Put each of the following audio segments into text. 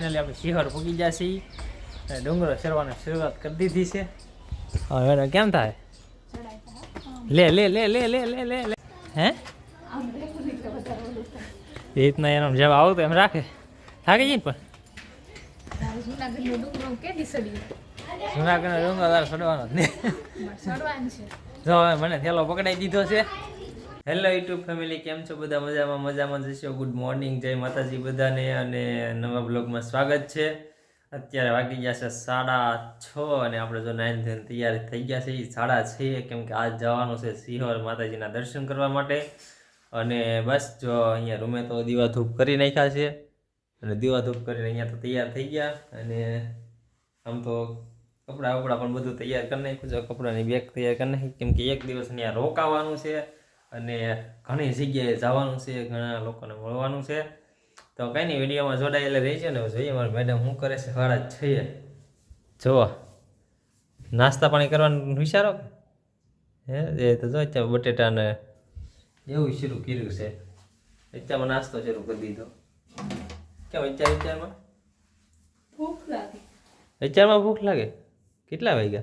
Finally આપણે શિખર પૂકી ગયા છીએ અને ડુંગરો ચડવાની શરૂઆત કરી દીધી છે. હવે એને કેમ થાય? લે લે લે લે લે લે લે લે. હે? એ રીતના એનો જેમ આવતો એમ રાખે. થાકી જઈને પણ? જુનાગઢનો ડુંગરો તારે ચડવાનો જ નહીં. સડવાનું છે જો હવે મને થેલો પકડાઈ દીધો છે. હેલો યુટ્યુબ ફેમિલી કેમ છો બધા? મજામાં મજામાં જશો ગુડ મોર્નિંગ જય માતાજી બધાને અને નવા બ્લોગમાં સ્વાગત છે. અત્યારે વાગી ગયા છે સાડા છ અને આપણે જો નાઈન ધન તૈયાર થઈ ગયા છે એ સાડા છ, કેમ કે આજ જવાનું છે સિંહર માતાજીના દર્શન કરવા માટે. અને બસ જો અહીંયા રૂમે તો દીવા ધૂપ કરી નાખ્યા છે. અને દીવા ધૂપ કરીને અહીંયા તો તૈયાર થઈ ગયા. અને આમ તો કપડાં વપડા પણ બધું તૈયાર કરી નાખ્યું છે. કપડાની બેગ તૈયાર કરી નાખી. કેમ કે એક દિવસ અહીંયા રોકાવાનું છે. અને ઘણી જગ્યાએ જવાનું છે ઘણા લોકોને મળવાનું છે. તો કંઈ નહીં વિડીયોમાં જોડાયેલા રહી છે ને જોઈએ મારી મેડમ શું કરે છે સાડા છએ. જુઓ. નાસ્તા પાણી કરવાનું વિચારો હે એ તો જો અત્યારે બટેટાને એવું શરૂ કર્યું છે. અત્યારમાં નાસ્તો શરૂ કરી દીધો. કેમ અત્યારે અત્યારમાં? ભૂખ લાગે. અત્યારમાં ભૂખ લાગે? કેટલા વાગ્યા?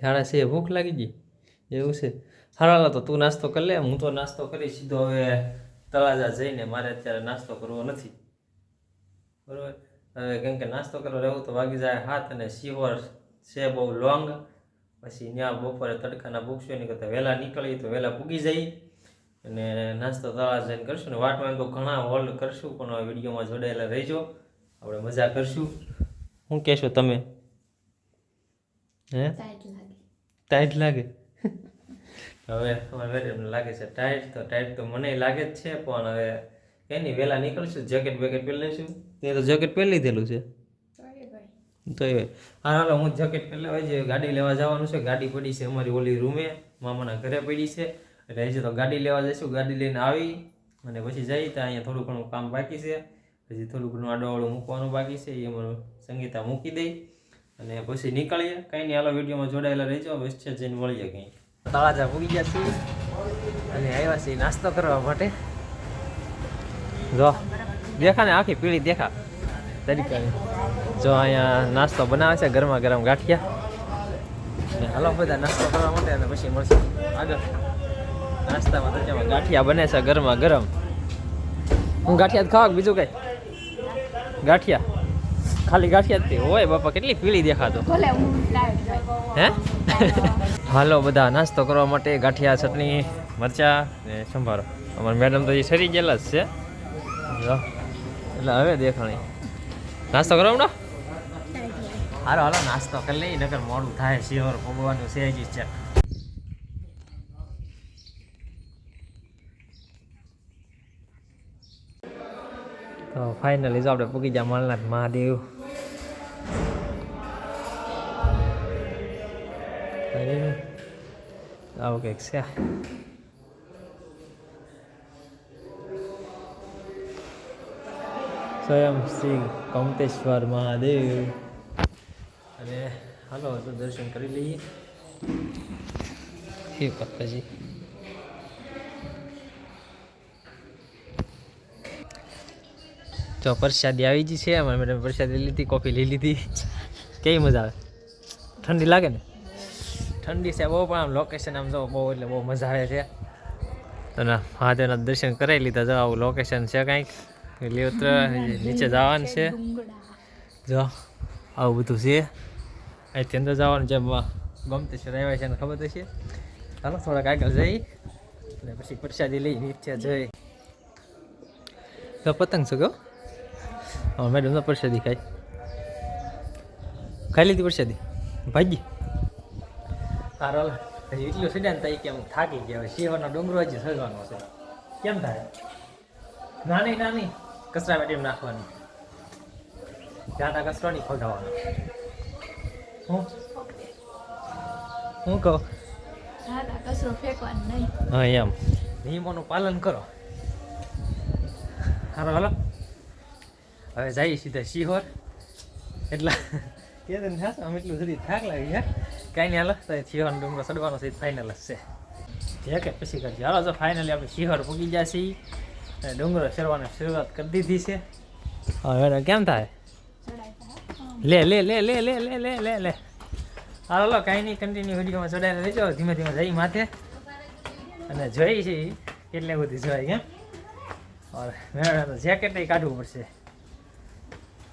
સાડા છે ભૂખ લાગી ગઈ? એવું છે. હાલો તો તું નાસ્તો કરી લે હું તો નાસ્તો કરી સીધો હવે તળાજા જઈને મારે અત્યારે નાસ્તો કરવો નથી. બરાબર? હવે કેમ કે નાસ્તો કરવો રહેવું તો વાગી જાય હાથ અને સિહોર છે બહુ લોંગ. પછી ત્યાં બપોરે તડકાના ભૂખશું નહીં કરતાં વહેલા નીકળી તો વહેલા પૂગી જઈ અને નાસ્તો તળાજા જઈને કરશું ને વાટમાં તો ઘણા હોલ્ડ કરશું પણ વિડીયોમાં જોડાયેલા રહેજો. આપણે મજા કરશું. શું કહેશો તમે? હે? ટાઈટ લાગે? હવે અમારે લાગે છે ટાઈટ તો ટાઈટ તો મને લાગે જ છે પણ હવે કંઈ નહીં વહેલા નીકળશું જેકેટ બેકેટ પહેરી લઈશું. તે તો જેકેટ પહેરી લીધેલું છે. તો એ હા હાલો હું જેકેટ પહેરી લેવા છે ગાડી લેવા જવાનું છે. ગાડી પડી છે અમારી ઓલી રૂમે મામાના ઘરે પડી છે. એટલે હજી તો ગાડી લેવા જઈશું. ગાડી લઈને આવી અને પછી જઈ ત્યાં અહીંયા થોડું ઘણું કામ બાકી છે. પછી થોડું ઘણું આડોવાળું મૂકવાનું બાકી છે. એ અમારું સંગીતા મૂકી દઈ અને પછી નીકળીએ. કંઈ નહીં હાલો વિડીયોમાં જોડાયેલા રહેજો. વચ્ચે જઈને મળીએ કંઈ. તળાજા પૂગી ગયા છીએ. અને આવ્યા છીએ નાસ્તો કરવા માટે. જો, દેખા ને આખી પીળી દેખા. તરીકે જો અહીંયા નાસ્તો બનાવે છે ગરમા ગરમ ગાંઠિયા. હાલો બધા નાસ્તો કરવા માટે અને પછી મળશે. આગળ. નાસ્તામાં તો ગાંઠિયા બને છે ગરમા ગરમ. હું ગાંઠિયા ખાવા બીજું કઈ? ગાંઠિયા. ખાલી ગાંઠિયા જ હોય બાપા કેટલી પીળી દેખાતો. હું હાલો બધા નાસ્તો કરવા માટે ગાંઠિયા ચટણી મરચા ને સંભારો. અમારા મેડમ તો એ સરી ગયેલા જ છે. એટલે હવે દેખાણી. નાસ્તો કરો હમણાં? હારો હાલો નાસ્તો કરી લઈ નગર મોડું થાય શિવર ભગવાનનું સહેજી છે. તો ફાઇનલી જો આપણે પૂગી ગયા મળનાથ મહાદેવ. અરે આવું કંઈક છે સ્વયં શ્રી કમતેશ્વર મહાદેવ અને હાલો તો દર્શન કરી લઈએ હે પત્તાજી તો પ્રસાદી આવી ગઈ છે. અમારે મેડમ પ્રસાદી લીધી, કોફી લઈ લીધી. કેવી મજા આવે? ઠંડી લાગે ને? ઠંડી છે બહુ, પણ આમ લોકેશન આમ જો બહુ એટલે બહુ મજા આવે છે. અને મહાદેવના દર્શન કરાવી લીધા. જો આવું લોકેશન છે કાંઈક. લીવત્ર નીચે જવાનું છે. જો, આવું બધું છે. અહીંથી અંદર જવાનું જેમ છે રહેવાય છે ખબર તો છે? ચાલો, થોડાક આગળ જઈ. અને પછી પ્રસાદી લઈ નીચે જઈ. તો પતંગ છે ગયો હા મેડમ તો પ્રસાદી ખાઈ ખાઈ લીધી પ્રસાદી? ભાજી સારો હજી એટલું સડ્યા ને કે હું થાકી ગયા શિવનો ડુંગરો હજી સજવાનો છે. કેમ થાય? નાની નાની કચરા પેટીમાં નાખવાની. જાતા કચરો નહીં ખોટાવાનો હું? હું કહું? કચરો ફેંકવાનો નહીં. હા એમ. નિયમોનું પાલન કરો. હાલો હાલો. હવે જઈએ સીધા સિહોર એટલા કે તને થાશ આમ એટલું સુધી થાક લાગી હે કાંઈ નહીં, હાલો, તો શિહોર ડુંગરો ચડવાનો છે ફાઇનલ જ છે. જે કે પછી કરજો. હાલો તો ફાઇનલી આપણે શિહોર પૂગી ગયા છીએ. અને ડુંગરો ચડવાની શરૂઆત કરી દીધી છે. હવે કેમ થાય? લે લે લે લે લે લે લે લે લે. હાલો, લો, કાંઈ નહીં કન્ટિન્યુ વિડીયોમાં ચડાવીને લેજો ધીમે ધીમે જઈ માથે. અને જોઈ છે એટલે બધી જોઈ કેમ ઓર મેળા તો જેકેટ કાઢવું પડશે.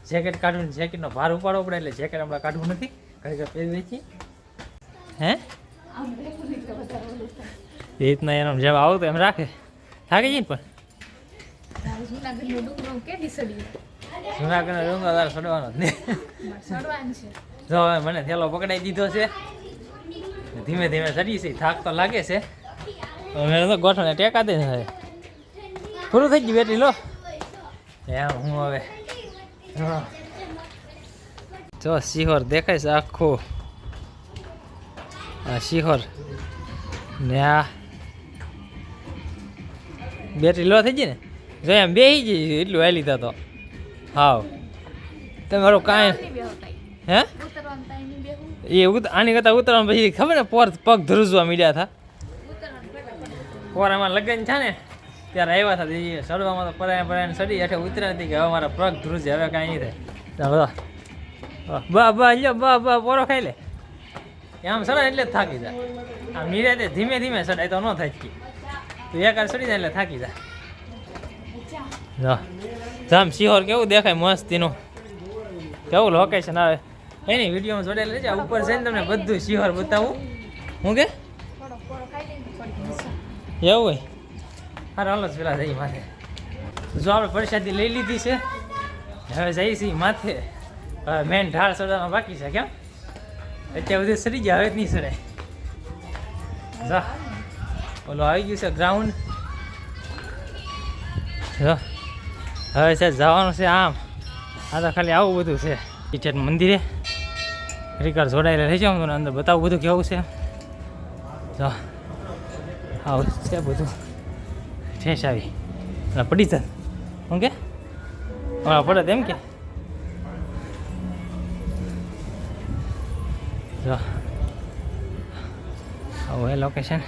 જેકેટ કાઢવું જેકેટનો ભાર ઉપાડવો પડે એટલે જેકેટ હમણાં કાઢવું નથી. ઘડી ઘડી પહેરી વેચી હે? એ રીતના એનો જેમ આવું તો એમ રાખે. થાકી જઈને પણ. જુનાગઢનો ડુંગરો સડી તારે સડવાનો જ નહીં. છે. જો હવે મને થેલો પકડાઈ દીધો છે. ધીમે ધીમે ચડી છે. થાક તો લાગે છે. મેં તો ગોઠવણે ટેકા દે પૂરું થઈ ગયું બેટરી લો. એમ હું હવે હા. જો સિહોર દેખાય છે આખું. આ સિહોર ને આ બેટરી લો થઈ ગઈ ને? જો એમ બે ગઈ એટલું હાલી તો હાવ. તમારું કાંઈ હે? એ આની કરતા ઉતરવાનું પછી ખબર ને પોર પગ ધ્રુજવા મીડ્યા હતા પોર પોરામાં લગ્ન છે ને? ત્યારે આવ્યા હતા સડવામાં તો પરાય પરાય સડી એટલે ઉતર્યા નથી કે હવે મારા પગ ધ્રુજ હવે કાંઈ નહીં થાય. બા બા લ્યો બા બા પોરો ખાઈ લે. આમ સડાય એટલે થાકી જાય. આમ નિરાતે ધીમે ધીમે સડાય તો ન થાકી તું એક વાર સડી જાય એટલે થાકી જાય. જો જામ સિહોર કેવું દેખાય મસ્તીનું. કેવું લોકેશન આવે. એની વિડીયોમાં જોડેલ છે ઉપર જઈને તમને બધું સિહોર બતાવું. હું કે? એવું હોય? હારે હાલો પેલા જઈ માથે. જો આપણે પ્રસાદી લઈ લીધી છે, હવે જઈ છીએ માથે. હવે મેન ઢાળ ચડવાનો બાકી છે, કેમ? અત્યારે બધું સરી ગયા, હવે જ નહીં સરે જા. ઓલો આવી ગયું છે ગ્રાઉન્ડ જો. હવે છે, જવાનું છે આમ. આ તો ખાલી આવું બધું છે. ટીચર મંદિરે. રિકાર જોડાયેલા રહી જાઉં તમને અંદર. બતાવું બધું કેવું છે. જો. આવું છે બધું. ઠેસ આવી. અને પડી જાય હું કે? હમણાં પડે તેમ કે? જો. આવું હે લોકેશન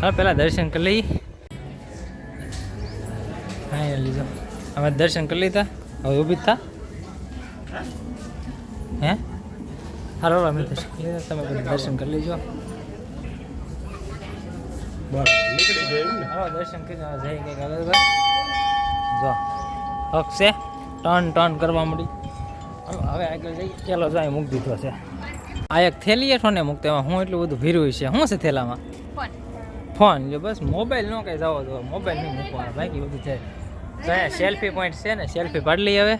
હા પહેલાં દર્શન કરી લઈએ. હા લીધો અમે દર્શન કરી લીધા. હવે ઊભી થા. હે? હાલો અમે દર્શન કરી લીધા. તમે દર્શન કરી લેજો. બસ. હાલો દર્શન કરીને હવે જઈ કંઈક આગળ જો હક છે. ટર્ન ટર્ન કરવા મળી હવે આગળ જઈ ચાલો જાય મૂકી દીધો છે. આ એક થેલી હેઠો ને મૂકતો એમાં હું એટલું બધું ભીરું છે. શું છે થેલામાં? ફોન. જો બસ મોબાઈલ ન કઈ જાવ તો મોબાઈલ નહીં મૂકવાનો. બાકી બધું છે. તો અહીંયા સેલ્ફી પોઈન્ટ છે ને સેલ્ફી પાડી લઈએ હવે.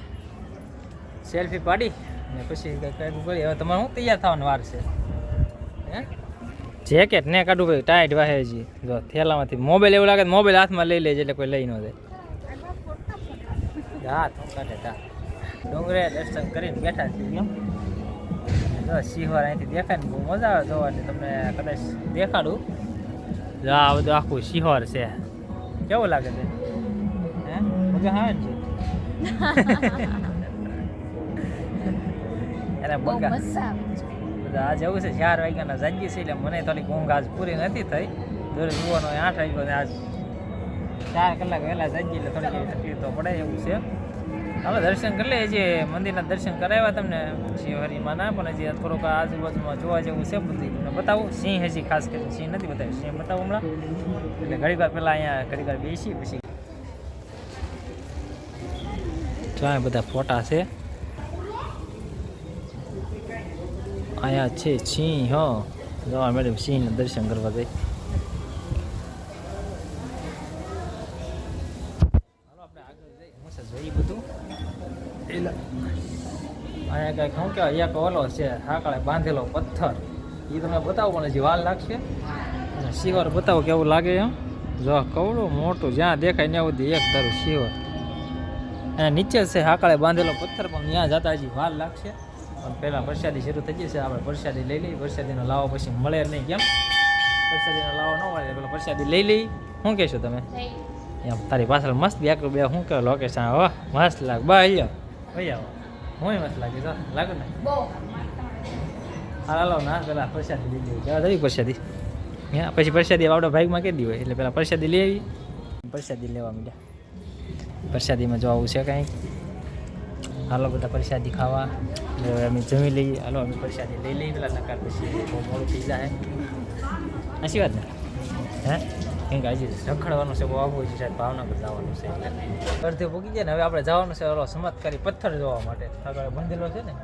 સેલ્ફી પાડી ને પછી કંઈક કરી હવે તમારે શું તૈયાર થવાની વાર છે? હે? જેકેટ ને કાઢવું ભાઈ ટાઈટ વાહે જી જો થેલામાંથી મોબાઈલ એવું લાગે તો મોબાઈલ હાથમાં લઈ લેજે એટલે કોઈ લઈ ન જાય. હું કાઢે તા ડુંગરે દર્શન કરીને બેઠા છીએ કેમ જો સિંહવાર અહીંથી દેખાય ને બહુ મજા આવે જોવાની તમને કદાચ દેખાડું. જો આ બધું આખું સિંહોર છે. કેવું લાગે છે? હે? મજા આવે ને એને બગા. મજા આવે છે આ જવું છે, ચાર વાગ્યાના જાગીએ છે એટલે મને થોડીક ઊંઘ આજ પૂરી નથી થઈ. દોરે જુવાનો આઠ વાગ્યો ને આજ ચાર કલાક વહેલા જાગીએ એટલે થોડીક તકલીફ તો પડે એવું છે. હવે દર્શન કરી લઈએ જે મંદિરના દર્શન કરાવ્યા તમને શિવહરીમાંના પણ હજી થોડુંક આજુબાજુમાં જોવા જેવું છે, બધું તમને બતાવું. સિંહ હજી ખાસ કરીને સિંહ નથી બતાવ્યું, સિંહ બતાવું હમણાં. એટલે ઘડીક વાર પહેલાં અહીંયા ઘડીક વાર બેસી પછી. જો બધા ફોટા છે. અહીંયા છે સિંહ હો જવા મેડમ સિંહના દર્શન કરવા જઈ અહીંયા કંઈક શું કહેવાય એક ઓલો છે હાકળે બાંધેલો પથ્થર એ તમને બતાવો પણ હજી વાલ લાગશે અને શિવર બતાવો કેવું લાગે એમ જો કવડું મોટું જ્યાં દેખાય ત્યાં સુધી એક તારું શિવર અને નીચે છે હાકળે બાંધેલો પથ્થર પણ ત્યાં જતા હજી વાલ લાગશે પહેલાં વરસાદી શરૂ થઈ જશે આપણે વરસાદી લઈ લઈએ. વરસાદીનો લાવો પછી મળે નહીં કેમ વરસાદીનો લાવો ન મળે પેલો વરસાદી લઈ લઈ શું કહેશો તમે? એમ તારી પાછળ મસ્ત બે બે શું કહો લોકેશન હો મસ્ત લાગ. બા અહીંયા. ભાઈ આવો. હું મસ્ત લાગે તો લાગે ને? હાલો ના પેલા પ્રસાદી લઈ લેવી જવા દઈ પ્રસાદી હા પછી પ્રસાદી આપણા ભાગમાં કરી હોય એટલે પેલા પ્રસાદી લઈ આવી પ્રસાદી લેવા માંડ્યા. પ્રસાદીમાં જો આવું છે કાંઈ હાલો બધા પ્રસાદી ખાવા. હવે અમે જમી લઈએ. હાલો, અમે પ્રસાદી લઈ લઈએ પેલા નકાર પછી. બહુ મોડું થઈ જાય. આશી વાત ને? હે? કેમ કે હજી રખડવાનું છે, બહુ આવવું છે, સાહેબ. ભાવનગર જવાનું છે. એટલે અડધે પૂગી જાય ને હવે આપણે જવાનું છે ઓલો ચમત્કારી પથ્થર જોવા માટે. આગળ બંધેલો છે ને?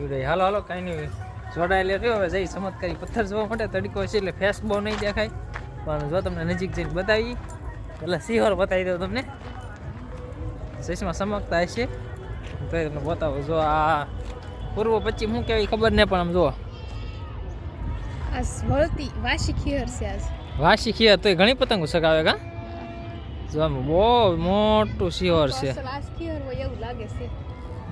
એવડે હાલો હાલો, કાંઈ નહીં. જોડાયેલે રહ્યો. હવે જઈ ચમત્કારી પથ્થર જોવા માટે. તડકો છે એટલે ફેસ બહુ નહીં દેખાય. પણ જો તમને નજીક જઈને બતાવી. એટલે સિંહર બતાવી દઉં તમને. ચશ્મા ચમકતા હશે. તો તમને બતાવો. જો આ પૂર્વ પશ્ચિમ શું કહેવાય ખબર નહીં પણ આમ જુઓ. વળતી વાસી ખીયર છે આજ. વાસી તો ઘણી પતંગો સગાવે કા? જો આમ બહુ મોટું સિંહર છે.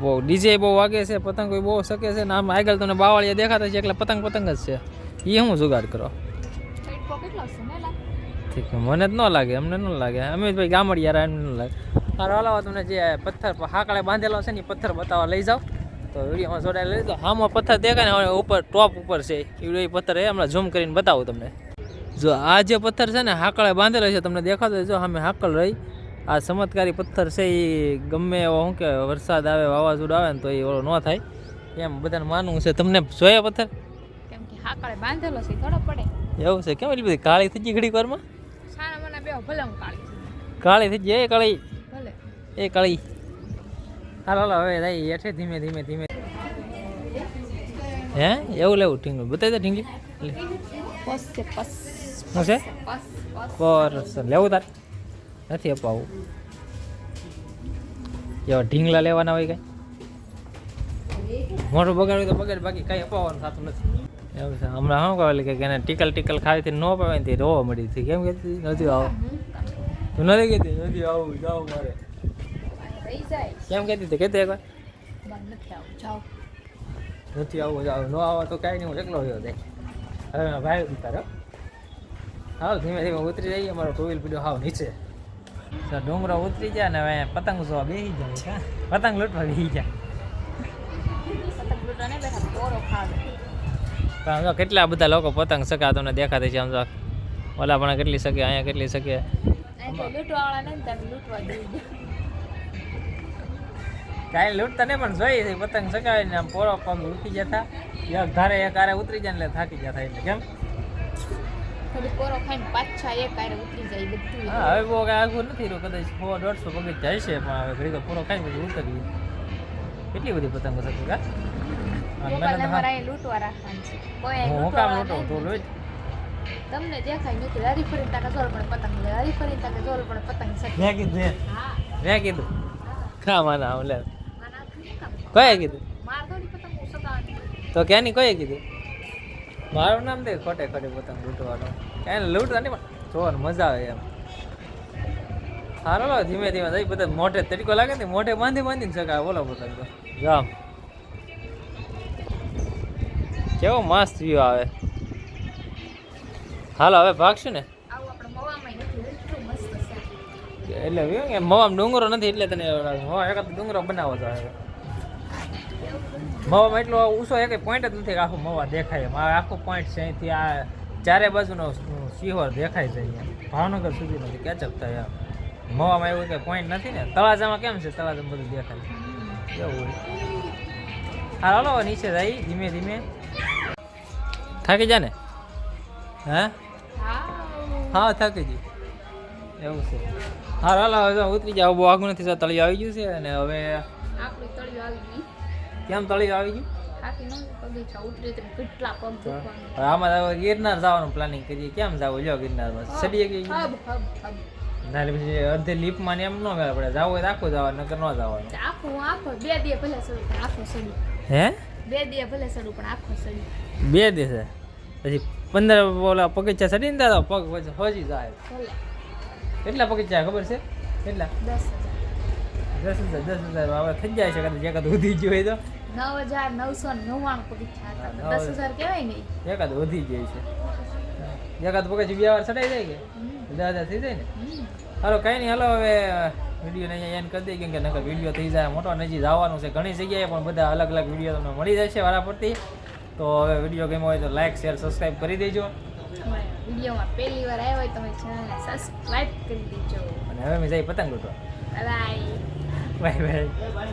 બહુ ડીજે બહુ વાગે છે પતંગો બહુ શકે છે ને આમ આગળ તમને બાવળિયા દેખાતા છે એટલે પતંગ પતંગ જ છે. એ હું જુગાડ કરો? ને ઠીક મને જ ન લાગે અમને ન લાગે. અમે ભાઈ ગામડિયા એમને ન લાગે. હારો હલાવો તમને જે પથ્થર હાકડે બાંધેલો છે ને એ પથ્થર બતાવવા લઈ જાઓ. તો વિડીયોમાં જોડાઈ લઈ તો આમાં પથ્થર દેખાય ને ઉપર ટોપ ઉપર છે. એ પથ્થર એ હમણાં ઝૂમ કરીને બતાવું તમને. જો આ જે પથ્થર છે ને હાકળે બાંધેલો છે તમને દેખાતો જો સામે હાકળ રહી. આ ચમત્કારી પથ્થર છે એ ગમે એવો શું કે વરસાદ આવે વાવાઝોડું આવે ને તો એ ઓલો ન થાય. એમ બધાને માનવું છે. તમને જોયા પથ્થર? કેમ કે હાકળે બાંધેલો છે થોડો પડે. એવું છે? કેમ એટલી બધી કાળી થઈ ગઈ ઘડીક વારમાં? સાના મને બે ભલે હું કાળી. કાળી થઈ ગઈ એ કાળી. ભલે. એ કળી. હાલો હાલ હવે જાય હેઠે ધીમે ધીમે ધીમે. હે? એવું લેવું ઢીંગલું? બતાવી દે ઢીંગલી. છે શું છે? પરસ લેવું તાર? નથી અપાવું. એવા ઢીંગલા લેવાના હોય કઈ? મોટું બગાડ્યું તો બગાડ બાકી કઈ અપાવવાનું થતું નથી. એવું છે. હમણાં શું કહે કે એને ટીકલ ટીકલ ખાવી ન પાવે ને તે રોવા મળી હતી. કેમ કહેતી નથી આવો. તું નથી કહેતી? નથી આવું જાવ મારે. કેમ કહેતી હતી? કહેતી એકવાર. નથી આવું જાવ ન આવો તો કાંઈ નહીં હું એકલો રહ્યો જાય હવે ભાઈ ઉતારો હાવ ધીમે ધીમે ઉતરી જઈએ અમારો ટુ વ્હીલ પીડ્યો હાવ નીચે. તો ડુંગરો ઉતરી ગયા ને હવે પતંગ જોવા બેસી જાય? પતંગ લૂંટવા બેસી પણ આમ કેટલા બધા લોકો પતંગ સકા તમને દેખાતા છે આમ ઓલા પણ કેટલી શકે અહીંયા કેટલી શકે લૂંટવાળા ને તમે લૂંટવા કાંઈ લૂંટતા નહીં પણ જોઈએ છે પતંગ સકાવીને આમ પોરો પગ ઉઠી જતા એક ધારે એક આરે ઉતરી જાય ને એટલે થાકી જતા એટલે કેમ? થોડી પોરો ખાઈને પાછા એક આરે ઉતરી જાય બધું. હા હવે બહુ કાંઈ આગળ નથી રહ્યું કદાચ સો દોઢસો પગી જાય છે પણ હવે ઘડી તો પૂરો ખાઈ પછી ઉતરીએ. કેટલી બધી પતંગો તો છે. કોઈ હું કામ લૂંટું તું તમને દેખાય નથી હરી ફરીને તાકે જોર પડે પતંગ હરી ફરીને તાકે જોર પણ પતંગ સકે મેં કીધું મેં કીધું. માના લે. કોઈએ કીધું? તો ક્યાંની કોઈએ કીધું? મારું નામ દે ખોટે ખોટે પતંગ લૂંટવાનું. ક્યાંય લૂંટતા નહીં પણ જોવાનું મજા આવે એમ. હારો લો ધીમે ધીમે થઈ બધા મોઢે તરીકો લાગે ને મોઢે બાંધી બાંધીને શકાય બોલો પતંગ જામ કેવો મસ્ત વ્યૂ આવે. હાલો હવે ભાગશું ને? એટલું મવામ ડુંગરો નથી એટલે તને મવા એકાદ ડુંગરો બનાવો તો મવામાં એટલો ઊંચો એક પોઈન્ટ જ નથી આખો મવા દેખાય. મારે આખું પોઈન્ટ છે અહીંથી આ ચારે બાજુનો સિહોર દેખાય છે અહીંયા. ભાવનગર સુધી નથી કેચઅપ થાય એમ. મવામાં એવું કંઈ પોઈન્ટ નથી ને. તળાજામાં કેમ છે? તળાજામાં બધું દેખાય એવું હા, હાલો નીચે જાય ધીમે ધીમે. થાકી જા ને? હે? હા, થાકી જી. એવું છે. હા, હાલો ઉતરી જાવ બહુ આગું નથી તળિયું આવી ગયું છે અને હવે આપણું તળિયું આવી ગયું. કેમ તળી આવી ગયું? ન આમાં ગિરનાર જવાનું પ્લાનિંગ કરીએ. કેમ જાવ? લ્યો ગિરનારમાં. સડીએ હબ ના પછી અડધે લીપમાં ને એમ ન મેળ પડે. જવું હોય આખું જવાનું નકર ન જવાનું. આખું આખો બે દિયે ભલે સડું પણ આખો સડું. હે? બે દિયે ભલે સડું પણ આખો સડું. બે દિવસે? પછી પંદર ઓલા પગથિયા ચડીને દાદા પગ પછી હોજી જાય. કેટલા પગીચા ખબર છે? કેટલા? દસ હજાર. દસ હજાર દસ હજાર. હવે થઈ જાય છે કદાચ એકાદ ઉધી જ હોય તો. નવ હજાર નવસો નવ્વાણું પગથિયા હતા. દસ હજાર કહેવાય નહીં એકાદ વધી જાય છે. એકાદ પગથિયું બે વાર ચડાઈ જાય કે? હમ. હજાર થઈ જાય ને? હાલો કાંઈ નહીં હાલો હવે વિડીયોને અહીંયા એન કરી દઈએ કેમ કે નકર વીડિયો થઈ જાય મોટો નજી જવાનું છે ઘણી જગ્યાએ પણ બધા અલગ અલગ વીડિયો તમને મળી જશે વારા પરથી તો હવે વીડિયો ગમ્યો હોય તો લાઇક શેર સબસ્ક્રાઈબ કરી દેજો. વિડીયોમાં પહેલી વાર આવ્યો હોય તમે ચેનલને સબસ્ક્રાઇબ કરી દેજો. અને હવે મેં જઈ પતંગ લૂંટવા બાય બાય બાય